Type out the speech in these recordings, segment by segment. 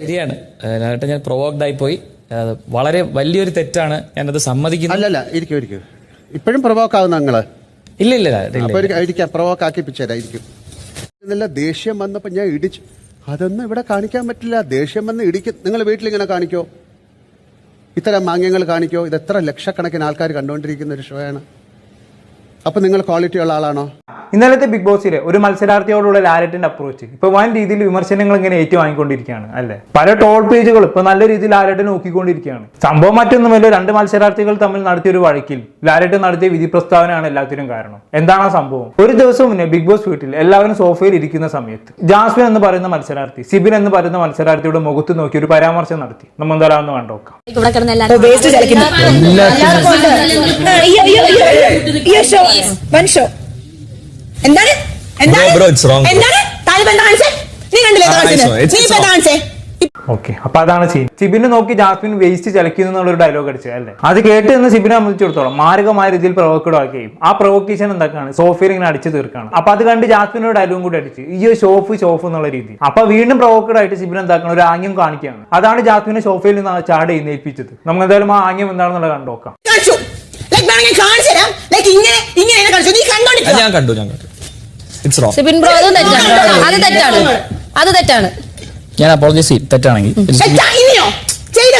ശരിയാണ്. ലാലേട്ടൻ ഞാൻ പ്രൊവോക്ഡ് ആയി പോയി. വളരെ വലിയൊരു തെറ്റാണ്. ഞാനത് സമ്മതിക്കുന്നു. അല്ലല്ല ഇരിക്കും ഇരിക്കും. ഇപ്പോഴും പ്രൊവോക്ക് ആവുന്ന നിങ്ങൾ ഇല്ല ഇല്ല പ്രൊവോക്ക് ഇന്നലെ ദേഷ്യം വന്നപ്പോ ഞാൻ ഇടിച്ചു. അതൊന്നും ഇവിടെ കാണിക്കാൻ പറ്റില്ല. ദേഷ്യം വന്ന് ഇടിക്കും. നിങ്ങൾ വീട്ടിൽ ഇങ്ങനെ കാണിക്കോ? ഇത്തരം മാന്യങ്ങൾ കാണിക്കോ? ഇത് എത്ര ലക്ഷക്കണക്കിന് ആൾക്കാർ കണ്ടുകൊണ്ടിരിക്കുന്ന ഒരു ഷോയാണ് അപ്പൊ നിങ്ങൾ ക്വാളിറ്റി ഉള്ള ആളാണോ? ഇന്നലത്തെ ബിഗ് ബോസിലെ ഒരു മത്സരാർത്ഥിയോടുള്ള ലാലറ്റിന്റെ അപ്രോച്ച് ഇപ്പൊ വൻ രീതിയിൽ വിമർശനങ്ങൾ ഇങ്ങനെ ഏറ്റുവാങ്ങിക്കൊണ്ടിരിക്കുകയാണ് അല്ലെ? പല ടോൾ പേജുകൾ ഇപ്പൊ നല്ല രീതിയിൽ ലാലറ്റ് നോക്കിക്കൊണ്ടിരിക്കുകയാണ്. സംഭവം മറ്റൊന്നുമല്ല രണ്ട് മത്സരാർത്ഥികൾ തമ്മിൽ നടത്തിയ ഒരു വഴക്കിൽ ലാലറ്റ് നടത്തിയ വിധി പ്രസ്താവനയാണ് എല്ലാത്തിനും കാരണം. എന്താണ് ആ സംഭവം? ഒരു ദിവസം മുന്നേ ബിഗ് ബോസ് വീട്ടിൽ എല്ലാവരും സോഫയിൽ ഇരിക്കുന്ന സമയത്ത് ജാസ്മിൻ എന്ന് പറയുന്ന മത്സരാർത്ഥി സിബിൻ എന്ന് പറയുന്ന മത്സരാർത്ഥിയുടെ മുഖത്ത് നോക്കി ഒരു പരാമർശം നടത്തി. നമ്മൾ എന്തായാലും ഒന്ന് കണ്ടോക്കാം ഇവിടെ കിടന്ന് എല്ലാവരും വൺ ഷോ എന്താണ് എന്താണ്? Bro, bro, it's എന്താണ്? താലിബാൻ കാണിച്ചേ? നീ കണ്ടില്ലേ കാണിച്ചത്? it's wrong. It's നീ ഇപ്പൊ wrong. കാണിച്ചേ? ഓക്കെ അപ്പൊ അതാണ് സീൻ സിബിനെ നോക്കി ജാസ്മിൻ വേസ്റ്റ് ചലക്കുന്നു എന്നുള്ള ഒരു ഡയലോഗ് അടിച്ചത് അല്ലേ? അത് കേട്ട് നിന്ന് സിബിനെ സംബന്ധിച്ചിടത്തോളം മാരകമായ രീതിയിൽ പ്രൊവോക്കഡ് ആക്കുകയും ആ പ്രൊവോക്കേഷൻ എന്തൊക്കെയാണ്? സോഫയിൽ ഇങ്ങനെ അടിച്ചു തീർക്കാണ് അപ്പൊ അത് കണ്ട് ജാസ്മിൻ ഒരു ഡയലോഗും കൂടി അടിച്ച്. ഈ ഷോഫ് ഷോഫ് എന്നുള്ള രീതി. അപ്പൊ വീണ്ടും പ്രൊവോക്കഡ് ആയിട്ട് സിബിൻ എന്താക്കണം? ഒരു ആംഗ്യം കാണിക്കുകയാണ്. അതാണ് ജാസ്മിനെ ഷോഫയിൽ നിന്ന് ചാട് എഴുന്നേൽപ്പിച്ചത്. നമുക്ക് എന്തായാലും ആ ആംഗ്യം എന്താണെന്നുള്ളത് കണ്ടോക്കാം കാണിച്ചു. ലൈക് വേണമെങ്കിൽ കാണിച്ചു തരാം. ലൈക് ഇങ്ങനെ ഇങ്ങനെ എന്നെ കാണിച്ചു നീ അത് കണ്ടോണ്ടിരിക്കുക ഞാൻ കണ്ടു ഞാൻ കണ്ടു. ഇറ്റ്സ് റോങ് സിബിൻ ബ്രോ അത് തെറ്റാണ്. അത് തെറ്റാണ്. അത് തെറ്റാണ്. ഞാൻ അപ്പോൾ തെറ്റാണെങ്കിൽ. ഇനിയോ? ചെയ്ത്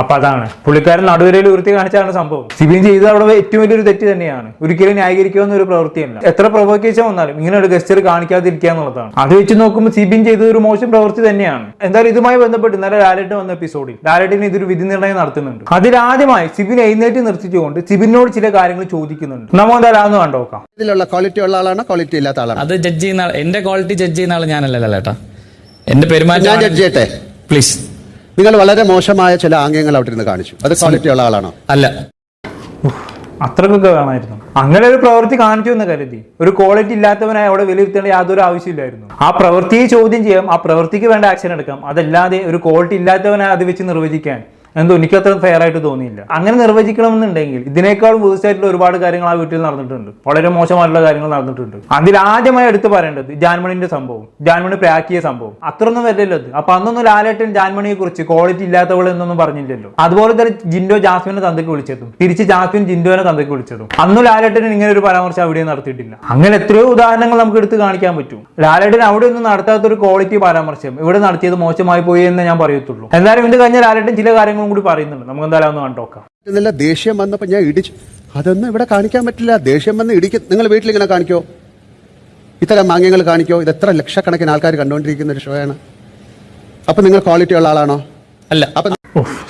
അപ്പൊ അതാണ്. പുള്ളിക്കാരൻ നടുവരയിൽ ഉയർത്തി കാണിച്ചാണ് സംഭവം. സിബിൻ ചെയ്ത അവിടെ ഏറ്റവും വലിയൊരു തെറ്റ് തന്നെയാണ്. ഒരിക്കലും ന്യായീകരിക്കാവുന്ന ഒരു പ്രവൃത്തിയല്ല. എത്ര പ്രൊവോക്കേഷൻ വന്നാലും ഇങ്ങനെ ഒരു ഗസ്റ്റർ കാണിക്കാതിരിക്കുക എന്നുള്ളതാണ്. അത് വെച്ച് നോക്കുമ്പോൾ സിബിൻ ചെയ്ത ഒരു മോശം പ്രവൃത്തി തന്നെയാണ്. എന്തായാലും ഇതുമായി ബന്ധപ്പെട്ട് ഇന്നലെ ലാലേട്ട് വന്ന എപ്പിസോഡിൽ ലാലേട്ടിന് ഇതൊരു വിധി നിർണയം നടത്തുന്നുണ്ട് അതിലാദ്യമായി സിബിൻ എഴുന്നേറ്റ് നിർത്തിച്ചുകൊണ്ട് സിബിനോട് ചില കാര്യങ്ങൾ ചോദിക്കുന്നുണ്ട്. നമ്മൾ എന്തായാലും അതൊന്ന് കണ്ടോക്കാം ഇതിലുള്ള ക്വാളിറ്റി ഉള്ള ആളാണ്? ക്വാളിറ്റി ഇല്ലാത്ത ആളാണ്? അത് ജഡ്ജ് ചെയ്യുന്ന എന്റെ ക്വാളിറ്റി ജഡ്ജ് ചെയ്യുന്ന ആൾ ഞാനല്ല ലാലേട്ടാ. എന്റെ ഞാൻ പെരുമാറ്റം ജഡ്ജ് ചെയ്യട്ടെ? പ്ലീസ് നിങ്ങൾ വളരെ മോശമായ ചില ആംഗ്യങ്ങൾ അവിടെ ഇരുന്ന് കാണിച്ചു. അത് ക്വാളിറ്റി ഉള്ള ആളാണോ? അല്ല. അത്രക്കൊക്കെ വേണമായിരുന്നു. അങ്ങനെ ഒരു പ്രവൃത്തി കാണിച്ചു എന്ന് കരുതി. ഒരു ക്വാളിറ്റി ഇല്ലാത്തവനായി അവിടെ വിലയിരുത്തേണ്ട യാതൊരു ആവശ്യമില്ലായിരുന്നു. ആ പ്രവൃത്തിയെ ചോദ്യം ചെയ്യാം ആ പ്രവൃത്തിക്ക് വേണ്ട ആക്ഷൻ എടുക്കാം. അതല്ലാതെ ഒരു ക്വാളിറ്റി ഇല്ലാത്തവനെ അത് വെച്ച് നിർവചിക്കാൻ. എന്തോ എനിക്ക് അത്ര ഫെയർ ആയിട്ട് തോന്നിയില്ല. അങ്ങനെ നിർവചിക്കണമെന്നുണ്ടെങ്കിൽ ഇതിനേക്കാളും പുതുസായിട്ടുള്ള ഒരുപാട് കാര്യങ്ങൾ ആ വീട്ടിൽ നടന്നിട്ടുണ്ട്. വളരെ മോശമായിട്ടുള്ള കാര്യങ്ങൾ നടന്നിട്ടുണ്ട്. അതിൽ ആദ്യമായി എടുത്തു പറയേണ്ടത് ജാൻമണിന്റെ സംഭവം ജാൻമണി പ്രാക്കിയ സംഭവം. അത്രയൊന്നും വരില്ലല്ലോ അത് അപ്പൊ അന്നൊന്നും ലാലേട്ടൻ ജാൻമണിയെ കുറിച്ച് ക്വാളിറ്റി ഇല്ലാത്തവൾ എന്നൊന്നും പറഞ്ഞില്ലല്ലോ. അതുപോലെ തന്നെ ജിൻഡോ ജാസ്മിനെ തന്തയ്ക്ക് വിളിച്ചതും തിരിച്ച് ജാസ്മിൻ ജിൻഡോനെ തന്തയ്ക്ക് വിളിച്ചതും. അന്ന് ലാലേട്ടൻ ഇങ്ങനെ ഒരു പരാമർശം അവിടെ നടത്തിയിട്ടില്ല. അങ്ങനെ എത്രയോ ഉദാഹരണങ്ങൾ നമുക്ക് എടുത്ത് കാണിക്കാൻ പറ്റും. ലാലേട്ടൻ അവിടെ ഒന്നും നടത്താത്ത ഒരു ക്വാളിറ്റി പരാമർശം ഇവിടെ നടത്തിയത് മോശമായി പോയി എന്ന് ഞാൻ പറയത്തുള്ളൂ. എന്തായാലും ഇത് കഴിഞ്ഞ ലാലേട്ടൻ ചില കാര്യങ്ങളും കൂടി പറയുന്നുണ്ട്. നമുക്ക് എന്തായാലും ഒന്ന് കണ്ടോക്കാം ഇന്നലെ ദേഷ്യം വന്നപ്പോ ഞാൻ ഇടിച്ചു. അതൊന്നും ഇവിടെ കാണിക്കാൻ പറ്റില്ല. ദേഷ്യം വന്ന് ഇടിക്കും നിങ്ങൾ വീട്ടിൽ ഇങ്ങനെ കാണിക്കോ? ഇത്തരം മാങ്ങ്യങ്ങൾ കാണിക്കോ? ഇത് എത്ര ലക്ഷക്കണക്കിന് ആൾക്കാർ കണ്ടുകൊണ്ടിരിക്കുന്ന ഒരു ഷോയാണ് അപ്പൊ നിങ്ങൾ ക്വാളിറ്റി ഉള്ള ആളാണോ? അല്ല. അപ്പൊ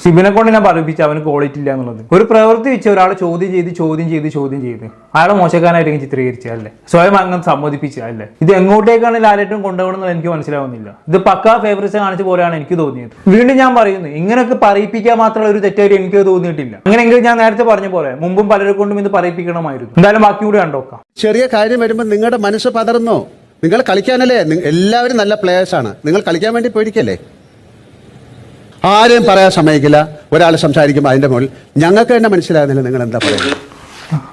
സിബിനെ കൊണ്ട് ഞാൻ പറയിപ്പിച്ചു അവന് ക്വാളിറ്റി ഇല്ല എന്നുള്ളത്. ഒരു പ്രവൃത്തി വെച്ച് ഒരാൾ ചോദ്യം ചെയ്ത് ചോദ്യം ചെയ്ത് ചോദ്യം ചെയ്ത് അയാളെ മോശക്കാനായിട്ട് ചിത്രീകരിച്ച അല്ലേ? സ്വയം അങ്ങനെ സമ്മതിപ്പിച്ചല്ലേ ഇത് എങ്ങോട്ടേക്കാണ് ലാലേട്ടൻ കൊണ്ടുപോകണമെന്ന് എനിക്ക് മനസ്സിലാവുന്നില്ല. ഇത് പക്കാ ഫേവറിറ്റ്സ് കാണിച്ച പോലെയാണ് എനിക്ക് തോന്നിയത്. വീണ്ടും ഞാൻ പറയുന്നു ഇങ്ങനെയൊക്കെ പറയിപ്പിക്കാൻ മാത്രമുള്ള ഒരു തെറ്റായിട്ട് എനിക്ക് തോന്നിയിട്ടില്ല. അങ്ങനെയെങ്കിൽ ഞാൻ നേരത്തെ പറഞ്ഞ പോലെ മുമ്പും പലരെ കൊണ്ടും ഇത് പറയിപ്പിക്കണമായിരുന്നു. എന്തായാലും ബാക്കി കൂടി കണ്ടോക്കാം ചെറിയ കാര്യം വരുമ്പോൾ നിങ്ങളുടെ മനസ്സ് പതർന്നോ നിങ്ങൾ കളിക്കാനല്ലേ? എല്ലാവരും നല്ല പ്ലേയേഴ്സ് ആണ്. നിങ്ങൾ കളിക്കാൻ വേണ്ടി പോയിരിക്കല്ലേ ആരും പറയാൻ സമ്മതിക്കില്ല. ഒരാൾ സംസാരിക്കുമ്പോൾ അതിന്റെ മുകളിൽ ഞങ്ങൾക്ക് തന്നെ മനസ്സിലാകുന്നില്ല നിങ്ങൾ എന്താ പറയുന്നത്.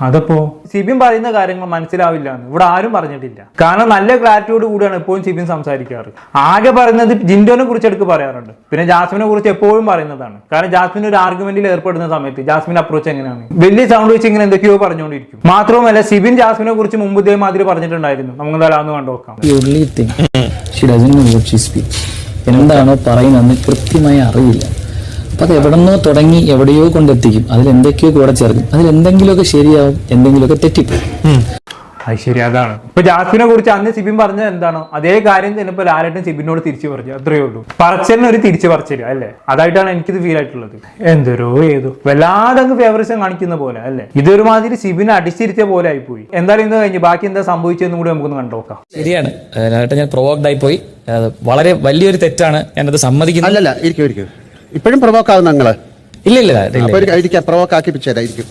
അതപ്പോ? സിബിൻ പറയുന്ന കാര്യങ്ങൾ മനസ്സിലാവില്ല എന്ന്. ഇവിടെ ആരും പറഞ്ഞിട്ടില്ല. കാരണം നല്ല ക്ലാരിറ്റിയോട് കൂടിയാണ് എപ്പോഴും സിബിൻ സംസാരിക്കാറ്. ആകെ പറയുന്നത് ജിൻഡോനെ കുറിച്ച് എടുക്ക് പറയാറുണ്ട്. പിന്നെ ജാസ്മിനെ കുറിച്ച് എപ്പോഴും പറയുന്നതാണ്. കാരണം ജാസ്മിൻ ഒരു ആർഗ്യുമെന്റിൽ ഏർപ്പെടുന്ന സമയത്ത് ജാസ്മിൻ അപ്രോച്ച് എങ്ങനെയാണ്? വലിയ സൗണ്ട് വെച്ച് ഇങ്ങനെ എന്തൊക്കെയോ പറഞ്ഞുകൊണ്ടിരിക്കും. മാത്രവുമല്ല സിബിൻ ജാസ്മിനെ കുറിച്ച് മുമ്പ് ഇതേമാതിരി പറഞ്ഞിട്ടുണ്ടായിരുന്നു. നമുക്ക് എന്തായാലും ഒന്ന് കണ്ടുനോക്കാം The എന്താണോ പറയുന്നതെന്ന് കൃത്യമായി അറിയില്ല. അപ്പം അത് എവിടെന്നോ തുടങ്ങി എവിടെയോ കൊണ്ടെത്തിക്കും. അതിൽ എന്തൊക്കെയോ കൂടെ ചേർക്കും. അതിൽ എന്തെങ്കിലുമൊക്കെ ശരിയാവും എന്തെങ്കിലുമൊക്കെ തെറ്റിപ്പോകും അത് ശരി അതാണ്. ഇപ്പൊ ജാസ്മിനെ കുറിച്ച് അന്ന് സിബിൻ പറഞ്ഞത് എന്താണോ? അതേ കാര്യം തന്നെ ഇപ്പൊ ലാലേട്ടൻ സിബിനോട് തിരിച്ചു പറഞ്ഞു. അത്രയേ ഉള്ളൂ. പറച്ചലിന് ഒരു തിരിച്ചു പറച്ചില്ല അല്ലേ? അതായിട്ടാണ് എനിക്കിത് ഫീൽ ആയിട്ടുള്ളത്. എന്തോരോ ഏതോ. വല്ലാതെ അങ്ങ് ഫേവറിസം കാണിക്കുന്ന പോലെ അല്ലേ? ഇതൊരുമാതിരി സിബിനെ അടിച്ചിരുത്തിയ പോലെ ആയിപ്പോയി. എന്തായാലും ഇന്ന് കഴിഞ്ഞ്. ബാക്കി എന്താ സംഭവിച്ചതെന്നും കൂടി നമുക്കൊന്ന് കണ്ടോക്കാം ശരിയാണ്. ലാലേട്ടൻ ഞാൻ പ്രൊവോക്ഡ് ആയി പോയി. വളരെ വലിയൊരു തെറ്റാണ്. ഞാൻ അത് സമ്മതിക്കുന്നത് അല്ലല്ല ഇരിക്കും ഇരിക്കും. ഇപ്പോഴും പ്രൊവോക്ക് ആവുന്ന നിങ്ങൾ ഇല്ല ഇല്ല പ്രൊവോക്ക് ആക്കിപ്പിച്ചേരാ ഇരിക്കും.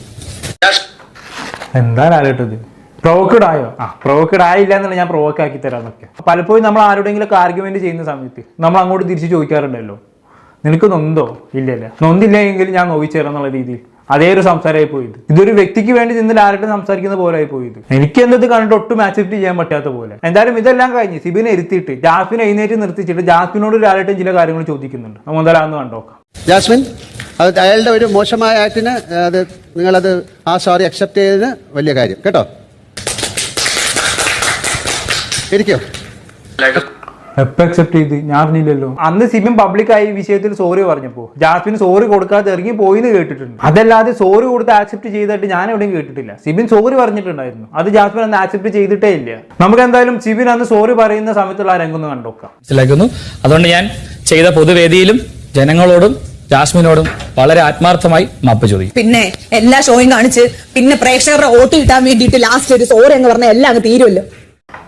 എന്താ ലാലേട്ടത് പ്രൊവോക്കഡ് ആയോ? ആ പ്രൊവോക്കഡ് ആയില്ല എന്നുള്ള ഞാൻ പ്രൊവോക്ക് ആക്കി തരാന്നൊക്കെ പലപ്പോഴും നമ്മൾ ആരുടെങ്കിലും ഒക്കെ ആർഗ്യുമെന്റ് ചെയ്യുന്ന സമയത്ത് നമ്മൾ അങ്ങോട്ട് തിരിച്ച് ചോദിക്കാറുണ്ടല്ലോ. നിനക്ക് നൊന്തോ? ഇല്ലല്ലേ. നൊന്തില്ലെങ്കിൽ ഞാൻ നോവിച്ചു തരാം എന്നുള്ള രീതിയിൽ. അതേ ഒരു സംസാരമായി പോയത്. ഇതൊരു വ്യക്തിക്ക് വേണ്ടി നിന്ന് ലാലേട്ടൻ സംസാരിക്കുന്ന പോലെ ആയി പോയത്. എനിക്ക് എന്തത് കണ്ടിട്ട് ഒട്ടും ആക്സെപ്റ്റ് ചെയ്യാൻ പറ്റാത്ത പോലെ. എന്തായാലും ഇതെല്ലാം കഴിഞ്ഞ് സിബിനെ ഇരുത്തിയിട്ട് ജാസ്മിനെ എഴുന്നേറ്റ് നിർത്തിച്ചിട്ട് ജാസ്മിനോട് ലാലേട്ടൻ ചില കാര്യങ്ങൾ ചോദിക്കുന്നുണ്ട്. നമുക്ക് എന്തായാലും അന്ന് കണ്ടോക്കാം ജാസ്മിൻ അത് അയാളുടെ ഒരു മോശമായ ആക്ടിന് അത് നിങ്ങളത് ആ സോറി അക്സെപ്റ്റ് ചെയ്തതിന് വലിയ കാര്യം. കേട്ടോ? ഇരിക്കോ എപ്പോ അക്സെപ്റ്റ് ചെയ്ത്? ഞാൻ അറിഞ്ഞില്ലല്ലോ അന്ന് സിബിൻ പബ്ലിക്കായി ഈ വിഷയത്തിൽ സോറി പറഞ്ഞപ്പോ. ജാസ്മിൻ സോറി കൊടുക്കാതെ ഇറങ്ങി പോയിന്ന് കേട്ടിട്ടുണ്ട്. അതല്ലാതെ സോറി കൊടുത്ത് ആക്സെപ്റ്റ് ചെയ്തിട്ട് ഞാൻ എവിടെയും കേട്ടിട്ടില്ല. സിബിൻ സോറി പറഞ്ഞിട്ടുണ്ടായിരുന്നു. അത് ജാസ്മിൻ അന്ന് ആക്സെപ്റ്റ് ചെയ്തിട്ടേ ഇല്ല. നമുക്ക് എന്തായാലും സിബിൻ അന്ന് സോറി പറയുന്ന സമയത്തുള്ള ആ രംഗം ഒന്ന് കണ്ടോക്കാം മനസ്സിലാക്കുന്നു? അതുകൊണ്ട് ഞാൻ ചെയ്ത പൊതുവേദിയിലും ജനങ്ങളോടും ജാസ്മിനോടും വളരെ ആത്മാർത്ഥമായി മാപ്പ് ചോദിക്കും. പിന്നെ എല്ലാ ഷോയും കാണിച്ച് പിന്നെ പ്രേക്ഷകരുടെ വോട്ട് കിട്ടാൻ വേണ്ടിയിട്ട് ലാസ്റ്റ് ഒരു സോറി എന്ന് പറഞ്ഞാൽ എല്ലാം അങ്ങ് തീരുമല്ലോ.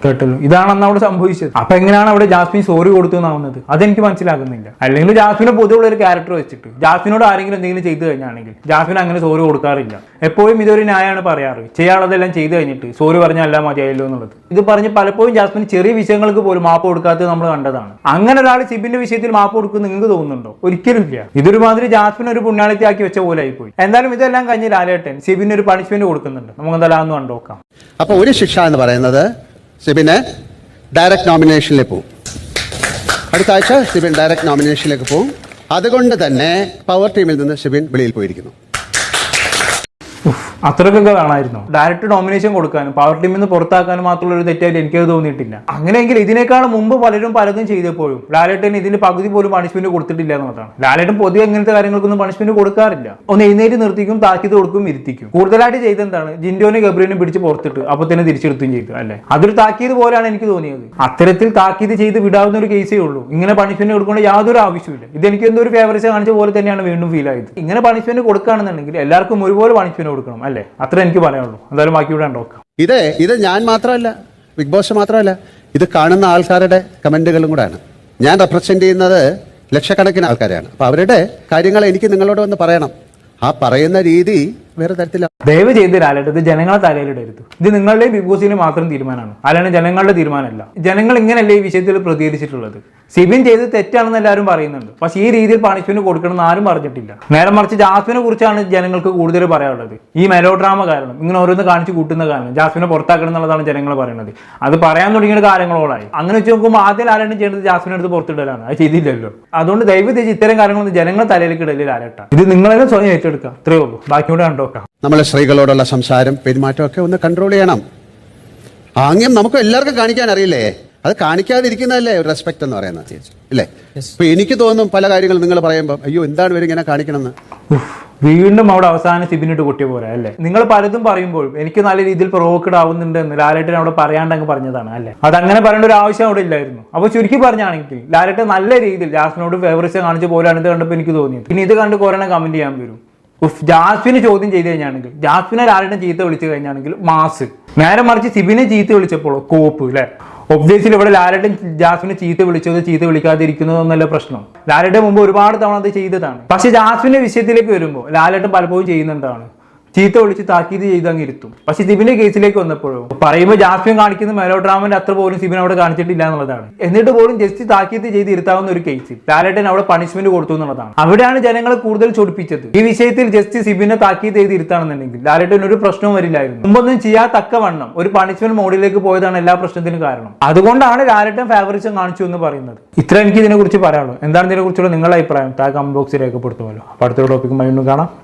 കേട്ടല്ലോ. ഇതാണ് അന്ന് അവിടെ സംഭവിച്ചത്. അപ്പൊ എങ്ങനെയാണ് അവിടെ ജാസ്മിൻ സോറി കൊടുത്തു എന്നാവുന്നത് അതെനിക്ക് മനസ്സിലാകുന്നില്ല. അല്ലെങ്കിൽ ജാസ്മിനെ പൊതുവുള്ള ഒരു ക്യാരക്ടർ വെച്ചിട്ട് ജാസ്മിനോട് ആരെങ്കിലും എന്തെങ്കിലും ചെയ്തു കഴിഞ്ഞാണെങ്കിൽ ജാസ്മിൻ അങ്ങനെ സോറി കൊടുക്കാറില്ല. എപ്പോഴും ഇതൊരു ന്യായമാണ് പറയാറ്. ചെയ്യാനുള്ളതെല്ലാം ചെയ്തു കഴിഞ്ഞിട്ട് സോറി പറഞ്ഞാൽ എല്ലാം മതിയായല്ലോ എന്നുള്ളത്. ഇത് പറഞ്ഞ് പലപ്പോഴും ജാസ്മിൻ ചെറിയ വിഷയങ്ങൾക്ക് പോലും മാപ്പ് കൊടുക്കാത്തത് നമ്മൾ കണ്ടതാണ്. അങ്ങനെ ഒരാൾ സിബിന്റെ വിഷയത്തിൽ മാപ്പ് കൊടുക്കും നിങ്ങൾക്ക് തോന്നുന്നുണ്ടോ? ഒരിക്കലും ഇല്ല ഇതൊരു മാതിരി ജാസ്മിൻ ഒരു പുണ്യാളിത്തിയാക്കി വെച്ച പോലെ ആയിപ്പോയി. എന്തായാലും ഇതെല്ലാം കഴിഞ്ഞ് ലാലേട്ടൻ സിബിന് ഒരു പണിഷ്മെന്റ് കൊടുക്കുന്നുണ്ട്. നമുക്ക് എന്തായാലും കണ്ടു കണ്ടോക്കാം അപ്പൊ ഒരു ശിക്ഷ എന്ന് പറയുന്നത് സിബിന് ഡയറക്റ്റ് നോമിനേഷനിലേക്ക് പോകും അടുത്ത ആഴ്ച സിബിൻ ഡയറക്റ്റ് നോമിനേഷനിലേക്ക് പോകും അതുകൊണ്ട് തന്നെ പവർ ടീമിൽ നിന്ന് സിബിൻ വെളിയിൽ പോയിരിക്കുന്നു. അത്രക്കൊക്കെ കാണായിരുന്നു ഡയറക്റ്റ് ഡോമിനേഷൻ കൊടുക്കാനും പവർ ടീമിൽ നിന്ന് പുറത്താക്കാനും മാത്രമുള്ള ഒരു തെറ്റായിട്ട് എനിക്കത് തോന്നിയിട്ടില്ല. അങ്ങനെയെങ്കിൽ ഇതിനേക്കാൾ മുമ്പ് പലരും പലതും ചെയ്തപ്പോഴും ലാലേട്ടൻ ഇതിന് പകുതി പോലും പണിഷ്മെന്റ് കൊടുത്തിട്ടില്ല എന്നുള്ളതാണ്. ലാലേട്ടൻ പൊതുവെ ഇങ്ങനത്തെ കാര്യങ്ങൾക്കൊന്നും പണിഷ്മെന്റ് കൊടുക്കാറില്ല. ഒന്ന് എഴുന്നേറ്റ് നിർത്തിക്കും താക്കിത് കൊടുക്കും ഇരുത്തിക്കും. കൂടുതലായിട്ട് ചെയ്തെന്താണ്? ജിൻഡോനെ ഗബ്രീനെ പിടിച്ച് പുറത്തിട്ട് അപ്പൊ തന്നെ തിരിച്ചെടുത്തും ചെയ്തു അല്ലെ? അതൊരു താക്കീത് പോലെയാണ് എനിക്ക് തോന്നിയത്. അത്തരത്തിൽ താക്കീത് ചെയ്ത് വിടാവുന്ന ഒരു കേസേ ഉള്ളൂ. ഇങ്ങനെ പണിഷ്മെന്റ് കൊടുക്കേണ്ട യാതൊരു ആവശ്യമില്ല ഇത് എനിക്ക് എന്തോ ഒരു ഫേവറേഴ്സ് കാണിച്ച പോലെ തന്നെയാണ് വീണ്ടും ഫീൽ ആയത്. ഇങ്ങനെ പണിഷ്മെന്റ് കൊടുക്കുകയാണെന്നുണ്ടെങ്കിൽ എല്ലാവർക്കും ഒരുപോലെ പണിഷ്മെന്റ് കൊടുക്കണം. അല്ലേ? അത്ര എനിക്ക് പറയാനുള്ളൂ. എന്തായാലും ബാക്കി ഇവിടെ ഉണ്ടാക്കാം ഇത് ഇത് ഞാൻ മാത്രമല്ല ബിഗ് ബോസ് മാത്രമല്ല ഇത് കാണുന്ന ആൾക്കാരുടെ കമന്റുകളും കൂടെയാണ്. ഞാൻ റെപ്രസെന്റ് ചെയ്യുന്നത് ലക്ഷക്കണക്കിന് ആൾക്കാരെയാണ്. അപ്പോൾ അവരുടെ കാര്യങ്ങൾ എനിക്ക് നിങ്ങളോട് വന്ന് പറയണം. ആ പറയുന്ന രീതി വേറെ തരത്തില ദയവ് ചെയ്ത് ലാലേട്ട് ഇത് ജനങ്ങളെ തലയിലിടരുത് ഇത് നിങ്ങളുടെ ബിഗ് ബോസിന് മാത്രം തീരുമാനമാണ്. അല്ലാണ്ട് ജനങ്ങളുടെ തീരുമാനമല്ല. ജനങ്ങൾ ഇങ്ങനെയല്ലേ ഈ വിഷയത്തിൽ പ്രതികരിച്ചിട്ടുള്ളത്? സിബിൻ ചെയ്ത് തെറ്റാണെന്ന് എല്ലാവരും പറയുന്നുണ്ട്. പക്ഷേ ഈ രീതിയിൽ പണിഷ്മെന്റ് കൊടുക്കണമെന്ന് ആരും പറഞ്ഞിട്ടില്ല നേരെ മറിച്ച് ജാസ്മിനെ കുറിച്ചാണ് ജനങ്ങൾക്ക് കൂടുതൽ പറയാനുള്ളത്. ഈ മെലോ ഡ്രാമ കാരണം ഇങ്ങനെ ഓരോന്ന് കാണിച്ചു കൂട്ടുന്ന കാരണം ജാസ്മിനെ പുറത്താക്കണം എന്നുള്ളതാണ് ജനങ്ങൾ പറയുന്നത്. അത് പറയാൻ തുടങ്ങിയ കാലങ്ങളോളായി. അങ്ങനെ വെച്ച് നോക്കുമ്പോൾ ആദ്യം ആരാണ് ചെയ്യേണ്ടത്? ജാസ്മിനെ എടുത്ത് പുറത്തിടലാണ്. അത് ചെയ്തില്ലല്ലോ. അതുകൊണ്ട് ദൈവം ഇത്തരം കാര്യങ്ങളൊന്നും ജനങ്ങളെ തലയിലേക്ക് ഇടൽ ലാലേട്ട ഇത് നിങ്ങളെല്ലാം സ്വയം ഏറ്റെടുക്കുക. അത്രേ ഉള്ളൂ. ബാക്കിയോടെ കണ്ടോക്കാം നമ്മളെ സ്ത്രീകളോടുള്ള സംസാരം പെരുമാറ്റമൊക്കെ ഒന്ന് കൺട്രോൾ ചെയ്യണം. ആംഗ്യം നമുക്ക് എല്ലാവർക്കും കാണിക്കാൻ അറിയില്ലേ? അത് കാണിക്കാതിരിക്കുന്നതല്ലേ ഒരു റെസ്പെക്ട് എന്ന് പറയുന്നത്? അല്ലേ? ഇപ്പൊ എനിക്ക് തോന്നും പല കാര്യങ്ങളും നിങ്ങൾ പറയുമ്പോൾ അയ്യോ എന്താണ് ഇവരിങ്ങനെ കാണിക്കണമെന്ന് ഉഫ്, വീണ്ടും അവിടെ അവസാനം സിബിനിട്ട് പൊട്ടിയ പോലെ അല്ലേ? നിങ്ങൾ പലതും പറയുമ്പോഴും എനിക്ക് നല്ല രീതിയിൽ പ്രൊവോക്കഡ് ആവുന്നുണ്ട് എന്ന് ലാലേട്ടൻ അവിടെ പറയാണ്ടങ്ങ് പറഞ്ഞതാണ് അല്ലേ? അത് അങ്ങനെ പറയേണ്ട ഒരു ആവശ്യം അവിടെ ഇല്ലായിരുന്നു. അപ്പോൾ ചുരുക്കി പറഞ്ഞാണെങ്കിൽ ലാലേട്ടൻ നല്ല രീതിയിൽ ജാസ്മിനോട് ഫേവറിസം കാണിച്ച പോലെയാണ് ഇത് കണ്ടപ്പോൾ എനിക്ക് തോന്നിയത്. ഇനി ഇത് കണ്ട് കുറേ കമന്റ് ചെയ്യാൻ വരും. ഉഫ് ചോദ്യം ചെയ്ത് കഴിഞ്ഞാണെങ്കിൽ ജാസ്മിനെ ആരുടെ ചീത്ത വിളിച്ചു കഴിഞ്ഞാണെങ്കിൽ മാസ്. നേരെ മറിച്ച് സിബിനെ ചീത്ത വിളിച്ചപ്പോൾ കോപ്പ് അല്ലേ ഒബ്വിയസ്ലി ഇവിടെ ലാലേട്ടൻ ജാസ്മിനെ ചീത്ത വിളിച്ചത് ചീത്ത വിളിക്കാതിരിക്കുന്നതൊന്നല്ല പ്രശ്നം. ലാലേട്ടൻ മുമ്പ് ഒരുപാട് തവണ അത് ചെയ്തതാണ്. പക്ഷെ ജാസ്മിന്റെ വിഷയത്തിലേക്ക് വരുമ്പോൾ ലാലേട്ടൻ പലപ്പോഴും ചെയ്യുന്നുണ്ടാണ് ചീത്ത ഒളിച്ച് താക്കീത് ചെയ്ത് അങ്ങ് ഇരുത്തും. പക്ഷെ സിബിന്റെ കേസിലേക്ക് വന്നപ്പോഴോ പറയുമ്പോൾ ജാസ്മിൻ കാണിക്കുന്ന മെലോഡ്രാമന്റെ അത്ര പോലും സിബിൻ അവിടെ കാണിച്ചിട്ടില്ല എന്നുള്ളതാണ്. എന്നിട്ട് പോലും ജസ്റ്റ് താക്കീത് ചെയ്ത് ഇരുത്താവുന്ന ഒരു കേസ് ലാലേട്ടൻ അവിടെ പണിഷ്മെന്റ് കൊടുത്തു എന്നുള്ളതാണ്. അവിടെയാണ് ജനങ്ങളെ കൂടുതൽ ചൊടിപ്പിച്ചത്. ഈ വിഷയത്തിൽ ജസ്റ്റ് സിബിനെ താക്കീത് ചെയ്ത് ഇരുത്താണെന്നുണ്ടെങ്കിൽ ലാലേട്ടൻ ഒരു പ്രശ്നവും വരില്ലായിരുന്നു. മുമ്പൊന്നും ചെയ്യാത്തക്ക വണ്ണം ഒരു പണിഷ്മെന്റ് മോഡിലേക്ക് പോയതാണ് എല്ലാ പ്രശ്നത്തിനും കാരണം. അതുകൊണ്ടാണ് ലാലേട്ടൻ ഫേവറിസം കാണിച്ചു എന്ന് പറയുന്നത്. ഇത്ര എനിക്ക് ഇതിനെ കുറിച്ച് പറയാനുള്ളൂ. എന്താണ് ഇതിനെക്കുറിച്ചുള്ള നിങ്ങളുടെ അഭിപ്രായം? താ കമന്റ് ബോക്സിൽ രേഖപ്പെടുത്തുമല്ലോ. അപ്പോൾ അടുത്ത ടോപ്പിക്കുമായി വീണ്ടും കാണാം.